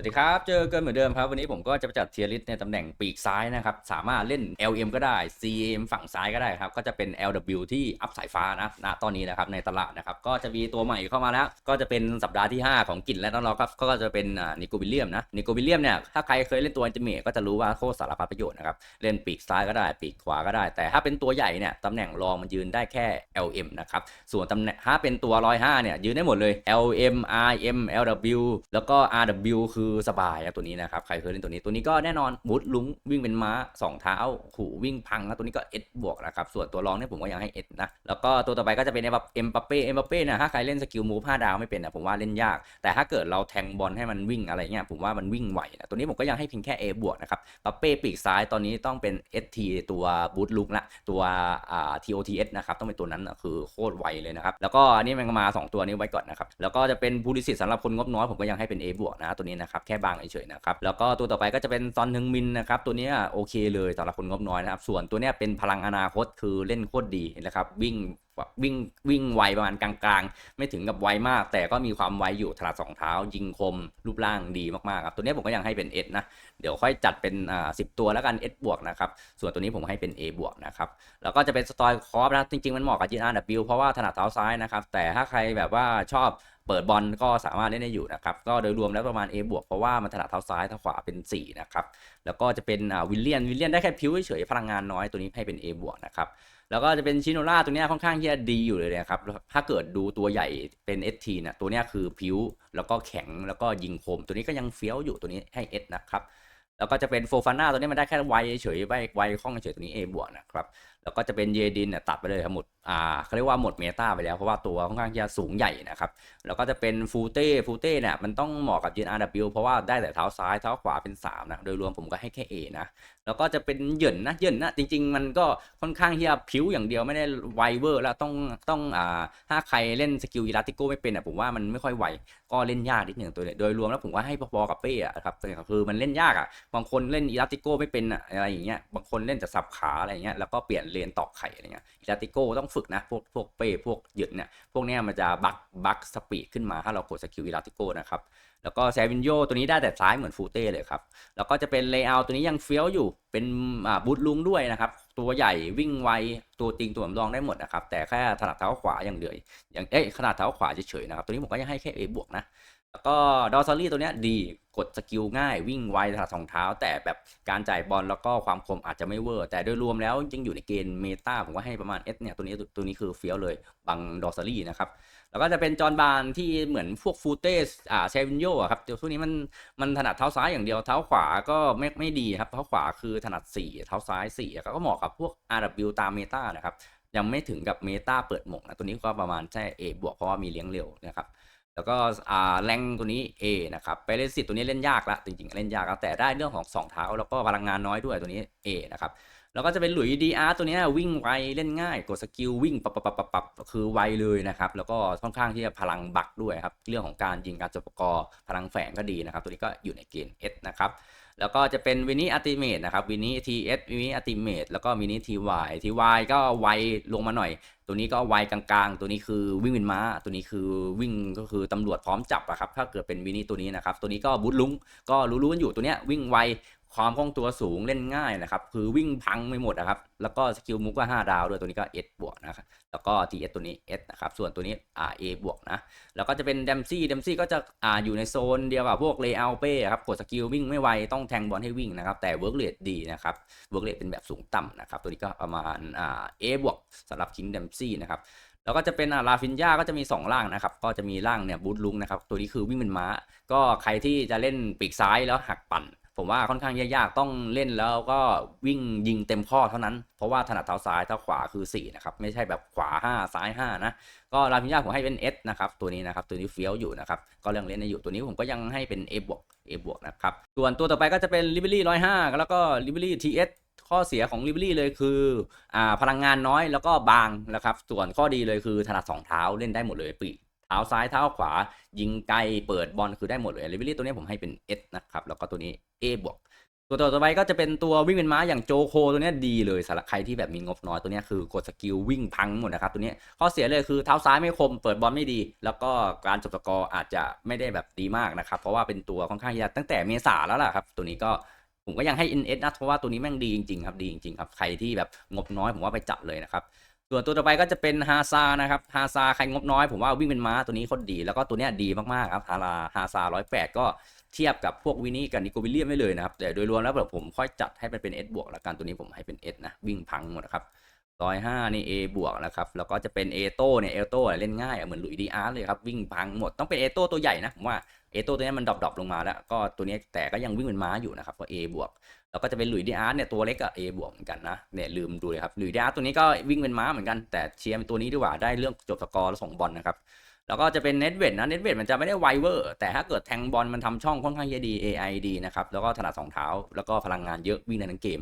สวัสดีครับ เจอกันเหมือนเดิมครับ วันนี้ผมก็จะไปจัดเทียร์ลิสในตำแหน่งปีกซ้ายนะครับ สามารถเล่น LM ก็ได้ CM ฝั่งซ้ายก็ได้ครับ ก็จะเป็น LW ที่อัพสายฟ้านะณตอนนี้นะครับในตลาดนะครับ ก็จะมีตัวใหม่เข้ามาแล้ว ก็จะเป็นสัปดาห์ที่ 5 ของกลิ่นและน้องๆครับ ก็จะเป็นนิโกบิเลียมนะ นิโกบิเลียมเนี่ย ถ้าใครเคยเล่นตัวอินเตอร์เมก็จะรู้ว่าโคตรสารพัดประโยชน์นะครับ เล่นปีกซ้ายก็ได้ ปีกขวาก็ได้ แต่ถ้าเป็นตัวใหญ่เนี่ยตำแหน่งรองมันยืนได้แค่ LM นะครับ ส่วนตำแหน่งถ้าเป็นตัว105เนี่ยยืนได้หมดเลย LM RM LW แล้วก็ RW คือือสบายนะตัวนี้นะครับใครเคยเล่นตัวนี้ตัวนี้ก็แน่นอนมุดลุงวิ่งเป็นม้า 2 เท้าหูวิ่งพังนะตัวนี้ก็ S บวกนะครับส่วนตัวรองเนี่ยผมก็ยังให้ S นะแล้วก็ตัวต่อไปก็จะเป็นแบบเอ็มปัปเป้เอ็มปัปเป้เนี่ยถ้าใครเล่นสกิลมูฟ5ดาวไม่เป็นนะผมว่าเล่นยาก แต่ถ้าเกิดเราแทงบอลให้มันวิ่งอะไรเงี้ยผมว่ามันวิ่งไหวนะตัวนี้ผมก็ยังให้เพียงแค่ A บวกนะครับปัปเป้ปีกซ้ายตอนนี้ต้องเป็น ST ตัวบูทลุกละตัวอ่า TOTS นะครับต้องเป็นตัวนั้นนะคือโคตรไวเลยนะครับแล้วก็อันนี้มันก็มา 2 ตัวนี้ไว้ก่อนนะครับแล้วก็จะเป็นบูริสิตสำหรับคนงบน้อยผมก็ยังให้เป็น A บวกนะตัวนี้นะครับแค่บางเฉยๆนะครับแล้วก็ตัวต่อไปก็จะเป็นซอนฮึงมินนะครับตัวนี้โอเคเลยสำหรับคนงบน้อยนะครับส่วนตัวนี้เป็นพลังอนาคตคือเล่นโคตรดีนะครับวิ่งวิ่งวิ่งไวประมาณกลางๆ ไม่ถึงกับไวมาก แต่ก็มีความไวอยู่ถนัดสองเท้า ยิงคม รูปร่างดีมากๆครับตัวนี้ผมก็ยังให้เป็น S นะ เดี๋ยวค่อยจัดเป็นอ่าสิตัวแล้วกัน S บวกนะครับ ส่วนตัวนี้ผมให้เป็น A บวกนะครับแล้วก็จะเป็นสตอยคอฟนะจริงๆ มันเหมาะกับ GRW เพราะว่าถนัดเท้าซ้ายนะครับ แต่ถ้าใครแบบว่าชอบ เปิดบอลก็สามารถเล่นได้อยู่นะครับ ก็โดยรวมแล้วประมาณ A บวกเพราะว่ามันถนัดเท้าซ้ายเท้าขวาเป็น 4 นะครับ แล้วก็จะเป็นวิลเลียนวิลเลียนได้แค่พิ้วเฉยพลังงานน้อยตัวนี้ให้เป็น A บวกนะครับแล้วก็จะเป็นชิโนล่าตัวนี้ค่อนข้างที่จะดีอยู่เลยนะครับ ถ้าเกิดดูตัวใหญ่เป็น ST เนี่ยตัวนี้คือผิว แล้วก็แข็งแล้วก็ยิงคม ตัวนี้ก็ยังเฟี้ยวอยู่ตัวนี้ให้ S นะครับ แล้วก็จะเป็นโฟฟาน่าตัวนี้มันได้แค่ไวเฉยไวไวคล่องเฉยตัวนี้ A บวกนะครับ แล้วก็จะเป็นเยดินเนี่ยตัดไปเลยครับหมด อ่าเขาเรียกว่าหมดเมตาไปแล้ว เพราะว่าตัวค่อนข้างจะสูงใหญ่นะครับ แล้วก็จะเป็นฟูเต้ฟูเต้เนี่ยมันต้องเหมาะกับ GRW เพราะว่าได้แต่เท้าซ้ายเท้าขวาเป็น 3 นะ โดยรวมผมก็ให้แค่ A นะ แล้วก็จะเป็นเหยินนะเหยินนะ จริง ๆ มันก็ค่อนข้างที่จะผิวอย่างเดียวไม่ได้ไวเวอร์ แล้วต้องต้องอ่าถ้าใครเล่นสกิลอิลาติโก้ไม่เป็นอะผมว่ามันไม่ค่อยไหวก็เล่นยากนิดหนึ่งตัวเนี่ยโดยรวมแล้วผมว่าให้พอๆกับเป้อะครับคือมันเล่นยากอะบางคนเล่นอิลาติโก้ไม่เป็นอะอะไรอย่างเงี้ยบางคนเล่นแต่สับขาอะไรอย่างเงี้ยแล้วก็เปลี่ยนเลนตอกไข่อะไรเงี้ยอิลาติโกต้องฝกนะ พวกพวกเป้พวกหยินเนี่ยพวกเนี้ยมันจะบักบักสปีดขึ้นมาถ้าเรากดสกิลอิลาติโกนะครับ แล้วก็แซวินโยตัวนี้ได้แต่ซ้ายเหมือนฟูเต้เลยครับ แล้วก็จะเป็นเลเยอร์ตัวนี้ยังเฟี้ยวอยู่เป็นบูทลุงด้วยนะครับ ตัวใหญ่วิ่งไวตัวติงตัวสำรองได้หมดนะครับ แต่แค่ถนัดเท้าขวาอย่างเดียวอย่างเอ้ยขนาดเท้าขวาเฉยๆนะครับ ตัวนี้ผมก็ยังให้แค่ A บวกนะ แล้วก็ดอซารี่ตัวเนี้ยดีกดสกิลง่ายวิ่งไวถนัดสองเท้า แต่แบบการจ่ายบอลแล้วก็ความคมอาจจะไม่เวอร์ แต่โดยรวมแล้วยังอยู่ในเกณฑ์เมตาผมก็ให้ประมาณ S เนี่ยตัวนี้ตัวนี้คือเฟี้ยวเลยบังดอซารี่นะครับ แล้วก็จะเป็นจอห์นบานที่เหมือนพวกฟูเตสอ่าเซวินโยครับเดี๋ยวช่วงนี้มันมันถนัดเท้าซ้ายอย่างเดียวเท้าขวาก็ไม่ไม่ดีครับเท้าขวาคือถนัด 4 เท้าซ้าย4อะก็เหมาะกับพวก RW ตามเมตานะครับยังไม่ถึงกับเมตาเปิดหมงนะตัวนี้ก็ประมาณแค่ A บวกเพราะว่ามีเลี้ยงเร็วนะครับ แล้วก็อ่าแรงตัวนี้ A นะครับไปเล่นสิทธิ์ตัวนี้เล่นยากละจริงๆเล่นยากแล้วแต่ได้เรื่องของ 2 เท้า แล้วก็พลังงานน้อยด้วยตัวนี้ A นะครับแล้วก็จะเป็นหลุยดีอาร์ตัวนี้วิ่งไวเล่นง่าย กดสกิลวิ่งปับปับปับปับปบคือไวเลยนะครับแล้วก็ค่อนข้างที่จะพลังบักด้วยครับเรื่องของการยิงการจบประกอพลังแฝงก็ดีนะครับ ตัวนี้ก็อยู่ในเกณฑ์ S นะครับ แล้วก็จะเป็นวินิอัติเมตนะครับวินิทีเอสวินิอัติเมตแล้วก็วินิทีวายทีวายก็ไวลงมาหน่อย ตัวนี้ก็ไวกลางๆ ตัวนี้คือวิ่งวินม้า ตัวนี้คือวิ่งก็คือตำรวจพร้อมจับอะครับถ้าเกิดเป็นวินิตัวนี้นะครับตัวนี้ก็บูทลุงก็รู้ๆกันอยู่ตัวเนี้ยวิ่งไว ความคล่องตัวสูงเล่นง่ายนะครับ คือวิ่งพังไม่หมดนะครับ แล้วก็สกิลมุกก็ 5 ดาวด้วยตัวนี้ก็ S บวกนะครับ แล้วก็ TS ตัวนี้ S นะครับ ส่วนตัวนี้ R A บวกนะ แล้วก็จะเป็น d ดมซี่ d ดมซี่ก็จะอ่าอยู่ในโซนเดียวกับพวกเลเยอร์เป้ครับ กดสกิลวิ่งไม่ไว ต้องแทงบอลให้วิ่งนะครับ แต่เวิร์กเรทดีนะครับ เวิร์กเรทเป็นแบบสูงต่ำนะครับ ตัวนี้ก็ประมาณอ่า A บวกสำหรับคิง d ดมซี่นะครับแล้วก็จะเป็นลาฟินยาก็จะมี2ร่างนะครับ ก็จะมีร่างเนี่ยบูทลุงนะครับ ตัวนี้คือวิ่งเป็นม้า ก็ใครที่จะเล่นปีกซ้ายแล้วหักปั่น ผมว่าค่อนข้างยากๆต้องเล่นแล้วก็วิ่งยิงเต็มข้อเท่านั้น เพราะว่าถนัดเท้าซ้ายเท้าขวาคือ 4 นะครับ ไม่ใช่แบบขวา 5 ซ้าย 5 นะ ก็ลาพิญญาผมให้เป็น S นะครับ ตัวนี้นะครับ ตัวนี้เฟี้ยวอยู่นะครับ ก็ยังเล่นอยู่ตัวนี้ผมก็ยังให้เป็น A บวก A บวกนะครับ ส่วนตัวต่อไปก็จะเป็น l i b e r y 105 แล้วก็ l i b e r y TS ข้อเสียของ l i b e r y เลยคืออ่าพลังงานน้อยแล้วก็บางนะครับ ส่วนข้อดีเลยคือถนัดสองเท้าเล่นได้หมดเลยปีก เท้าซ้ายเท้าขวา ยิงไกลเปิดบอลคือได้หมดเลยเลเวอรี่ตัวนี้ผมให้เป็น S นะครับ แล้วก็ตัวนี้ A บวกตัวต่อไปก็จะเป็นตัววิ่งเป็นม้าอย่างโจโคตัวนี้ดีเลยสำหรับใครที่แบบมีงบน้อยตัวนี้คือกดสกิลวิ่งพังหมดนะครับตัวนี้ข้อเสียเลยคือเท้าซ้ายไม่คมเปิดบอลไม่ดี แล้วก็การจบสกอร์อาจจะไม่ได้แบบดีมากนะครับเพราะว่าเป็นตัวค่อนข้างยากตั้งแต่เมษาแล้วล่ะครับตัวนี้ก็ผมก็ยังให้ NS นะเพราะว่าตัวนี้แม่งดีจริงๆครับดีจริงๆครับใครที่แบบงบน้อยผมว่าไปจัดเลยนะครับ ส่วนตัวต่อไปก็จะเป็นฮาซานะครับฮาซาใครงบน้อยผมว่าวิ่งเป็นม้าตัวนี้โคตรดี แล้วก็ตัวเนี้ยดีมากๆครับฮาราฮาซาร้อยแปดก็เทียบกับพวกวินี่กับนิโควิลเลียมไม่เลยนะครับ แต่โดยรวมแล้วแบบผมค่อยจัดให้มันเป็น S บวกแล้วกันตัวนี้ผมให้เป็น S นะ วิ่งพังหมดนะครับร้อยห้านี่ A บวกนะครับ แล้วก็จะเป็นเอโต้เนี่ยเอโต้เล่นง่ายเหมือนลุยดีอาร์เลยครับ วิ่งพังหมดต้องเป็นเอโต้ตัวใหญ่นะผมว่าเอโต้ตัวนี้มันดรอปๆลงมาแล้ว ก็ตัวนี้แต่ก็ยังวิ่งเป็นม้าอยู่นะครับก็ A บวก แล้วก็จะเป็นหลุยดีอาร์ตเนี่ยตัวเล็กกับ A บวกเหมือนกันนะเนี่ยลืมดูเลยครับหลุยดีอาร์ตตัวนี้ก็วิ่งเป็นม้าเหมือนกันแต่เชียร์ตัวนี้ดีกว่าได้เรื่องจบสกอร์แล้วส่งบอลนะครับแล้วก็จะเป็นเน็ตเวทนะเน็ตเวทมันจะไม่ได้ไวเวอร์แต่ถ้าเกิดแทงบอลมันทำช่องค่อนข้างจะดี AI ดีนะครับแล้วก็ถนัดสองเท้า แล้วก็พลังงานเยอะวิ่งในทั้งเกม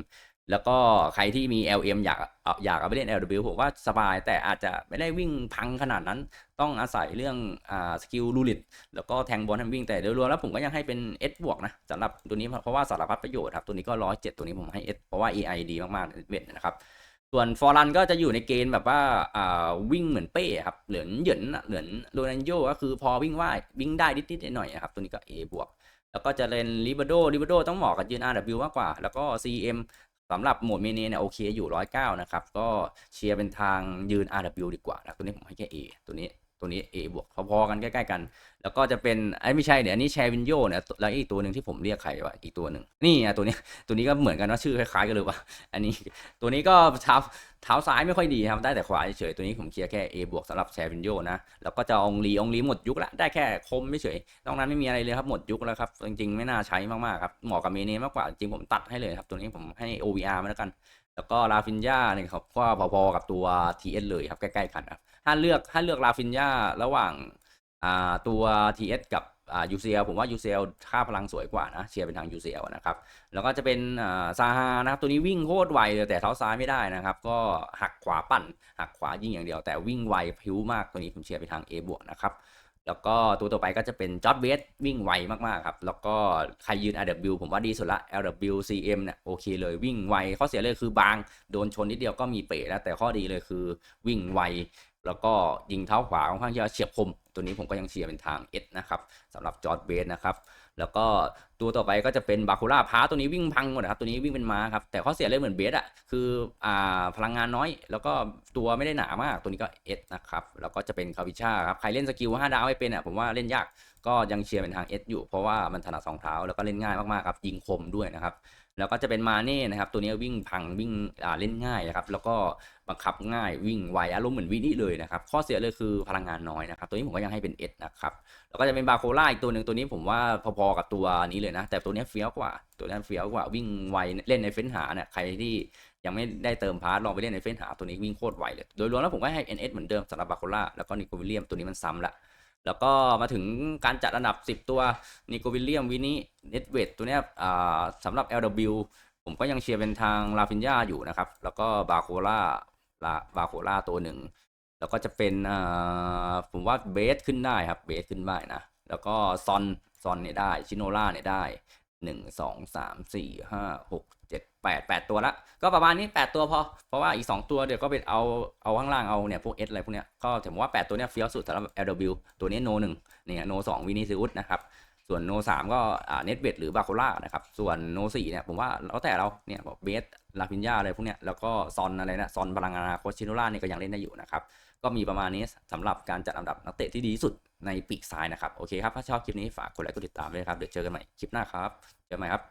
แล้วก็ใครที่มี LM อยากอาอยากเอาไปเล่น LW ผมว่าสบาย แต่อาจจะไม่ได้วิ่งพังขนาดนั้น ต้องอาศัยเรื่องอ่าสกิลลูลิตแล้วก็แทงบอลทำวิ่งแต่โดยรวมแล้วผมก็ยังให้เป็น S บวกนะสำหรับตัวนี้เพราะว่าสารพัดประโยชน์ครับ ตัวนี้ก็ร้อยเจ็ดตัวนี้ผมให้ S เพราะว่า AI ดีมากๆเวทนะครับ ส่วนฟอร์รันก็จะอยู่ในเกณฑ์แบบว่าอ่าวิ่งเหมือนเป้ครับเหลือนเหยินเหลือนโรนันโยก็คือพอวิ่งว่ายวิ่งได้นิดๆหน่อยๆครับตัวนี้ก็ A บวกแล้วก็จะเล่นลิเบโดลิเบโดต้องเหมาะกับยืน RW มากกว่า แล้วก็ CM สำหรับโหมดเมเนเนี่ยโอเคอยู่109นะครับ ก็เชียร์เป็นทางยืน RW ดีกว่านะตัวนี้ผมให้แค่ A ตัวนี้ตัวนี้ A บวกพอๆกันใกล้ๆกัน แล้วก็จะเป็นไอ้ไม่ใช่เดี๋ยวอันนี้แชร์วินโยเนี่ยแล้วอีกตัวหนึ่งที่ผมเรียกใครวะอีกตัวหนึ่งนี่อะตัวนี้ตัวนี้ก็เหมือนกันว่าชื่อคล้ายๆกันเลยว่ะอันนี้ตัวนี้ก็เท้า เท้าซ้ายไม่ค่อยดีครับ ได้แต่ขวาเฉยๆตัวนี้ผมเคลียร์แค่ A บวกสำหรับแชร์วินโยนะ แล้วก็จะองลีองลีหมดยุคละได้แค่คมไม่เฉยนอกนั้นไม่มีอะไรเลยครับหมดยุคแล้วครับ จริงๆ ไม่น่าใช้มากๆครับเหมาะกับเมเนมากกว่าจริงผมตัดให้เลยครับตัวนี้ผมให้ OVR มาแล้วกัน แล้วก็ลาฟินยาเนี่ยครับก็พอๆกับตัว TS เลยครับใกล้ๆกันครับถ้าเลือกถ้าเลือกลาฟินยาระหว่างอ่าตัว TS กับ อ่า UCL ผมว่า UCL ค่าพลังสวยกว่านะเชียร์เป็นทาง UCL นะครับ แล้วก็จะเป็นอ่าซาฮานะครับ ตัวนี้วิ่งโคตรไวเลยแต่เท้าซ้ายไม่ได้นะครับ ก็หักขวาปั่น หักขวายิงอย่างเดียว แต่วิ่งไวพิ้วมากตัวนี้ผมเชียร์ไปทาง A บวกนะครับแล้วก็ตัวต่อไปก็จะเป็นจอร์ดเวสวิ่งไวมากๆครับ แล้วก็ใครยืน RW ผมว่าดีสุดละ LW CM เนี่ยโอเคเลยวิ่งไว ข้อเสียเลยคือบาง โดนชนนิดเดียวก็มีเป๋แล้วแต่ข้อดีเลยคือวิ่งไว แล้วก็ยิงเท้าขวาค่อนข้างจะเฉียบคม ตัวนี้ผมก็ยังเชียร์เป็นทาง S นะครับสำหรับจอร์ดเบสนะครับ แล้วก็ตัวต่อไปก็จะเป็นบาคูล่าพาตัวนี้วิ่งพังหมดนะครับตัวนี้วิ่งเป็นม้าครับ แต่ข้อเสียเลยเหมือนเบสอะคืออ่าพลังงานน้อย แล้วก็ตัวไม่ได้หนามากตัวนี้ก็ S นะครับแล้วก็จะเป็นคาวิชาครับใครเล่นสกิล5ดาวไม่เป็นอะผมว่าเล่นยากก็ยังเชียร์เป็นทาง S อยู่เพราะว่ามันถนัดสองเท้าแล้วก็เล่นง่ายมากๆครับยิงคมด้วยนะครับ แล้วก็จะเป็นมาเน่นะครับ ตัวนี้วิ่งพังวิ่งเล่นง่ายนะครับแล้วก็บังคับง่ายวิ่งไวอารมณ์เหมือนวินี่เลยนะครับ ข้อเสียเลยคือพลังงานน้อยนะครับ ตัวนี้ผมก็ยังให้เป็นเอ็ดนะครับแล้วก็จะเป็นบาโคล่าอีกตัวหนึ่งตัวนี้ผมว่าพอๆกับตัวนี้เลยนะ แต่ตัวนี้เฟี้ยวกว่า ตัวนี้เฟี้ยวกว่าวิ่งไวเล่นในเฟ้นหาเนี่ยใครที่ยังไม่ได้เติมพาร์ทลองไปเล่นในเฟ้นหาตัวนี้วิ่งโคตรไวเลยโดยรวมแล้วผมก็ให้ NS เหมือนเดิมสำหรับบาโคล่าแล้วก็นิโควิลเลียมตัวนี้มันซ้ำละ แล้วก็มาถึงการจัดอันดับ 10 ตัวนิโควิลเลียมวินี่เน็ตเวทตัวเนี้ยสำหรับ LW ผมก็ยังเชียร์เป็นทางลาฟินยาอยู่นะครับ แล้วก็บาโคล่าลาบาโคล่าตัวหนึ่ง แล้วก็จะเป็นผมว่าเบสขึ้นได้ครับเบสขึ้นได้นะ แล้วก็ซอนซอนเนี่ยได้ชิโนล่าเนี่ยได้หนึ่งสองสามสี่ห้าหก เจ็ดแปดแปดตัวละ ก็ประมาณนี้แปดตัวพอ เพราะว่าอีกสองตัวเดี๋ยวก็เป็นเอาเอาข้างล่างเอาเนี่ยพวกเอสอะไรพวกเนี้ย ก็ผมว่าแปดตัวเนี้ยเฟี้ยวสุดสำหรับ LW ตัวนี้โนหนึ่งเนี่ยโนสองวินิซิอุสนะครับ ส่วนโนสามก็เน็ตเบดหรือบาโคล่านะครับ ส่วนโนสี่เนี่ยผมว่าแล้วแต่เราเนี่ยบอกเบสลาพินยาอะไรพวกเนี้ย แล้วก็ซอนอะไรนะซอนพลังงานาโคชิโนล่าเนี่ยก็ยังเล่นได้อยู่นะครับ ก็มีประมาณนี้สำหรับการจัดอันดับนักเตะที่ดีที่สุดในปีกซ้ายนะครับ โอเคครับ ถ้าชอบคลิปนี้ฝากกดไลค์กดติดตามด้วยครับ เดี๋ยวเจอกันใหม่คลิปหน้าครับ เจอกันใหม่ครับ